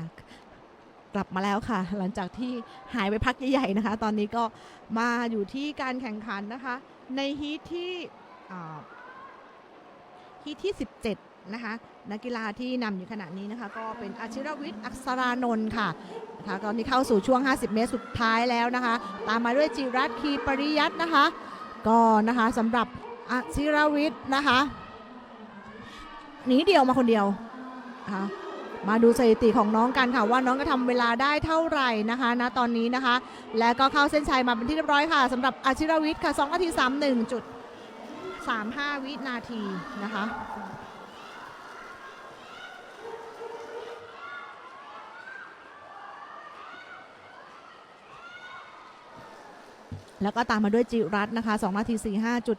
ะกลับมาแล้วค่ะ หลังจากที่หายไปพักใหญ่ๆนะคะ ตอนนี้ก็มาอยู่ที่การแข่งขันนะคะ ในฮีทที่ฮีทที่ 17 นะคะ นักกีฬาที่นำอยู่ขณะนี้นะคะ ก็เป็นอาชิรวิทย์อักษรานนท์ค่ะนะคะตอนนี้เข้าสู่ช่วง 50 เมตรสุดท้ายแล้วนะคะ ตามมาด้วยจิรัตคีปริยัตนะคะ ก็นะคะสำหรับอาชิรวิทย์นะคะหนีเดียวมาคนเดียวนะคะ มาดูสถิติของน้องกันค่ะว่าน้องก็ทำเวลาได้เท่าไหร่นะคะณตอนนี้นะคะ และก็เข้าเส้นชัยมาเป็นที่เรียบร้อยค่ะสำหรับอาชิรวิทย์ค่ะ2นาที31จุด35 วินาทีนะคะแล้วก็ตามมาด้วยจิรัตน์นะคะ2นาที 45จุด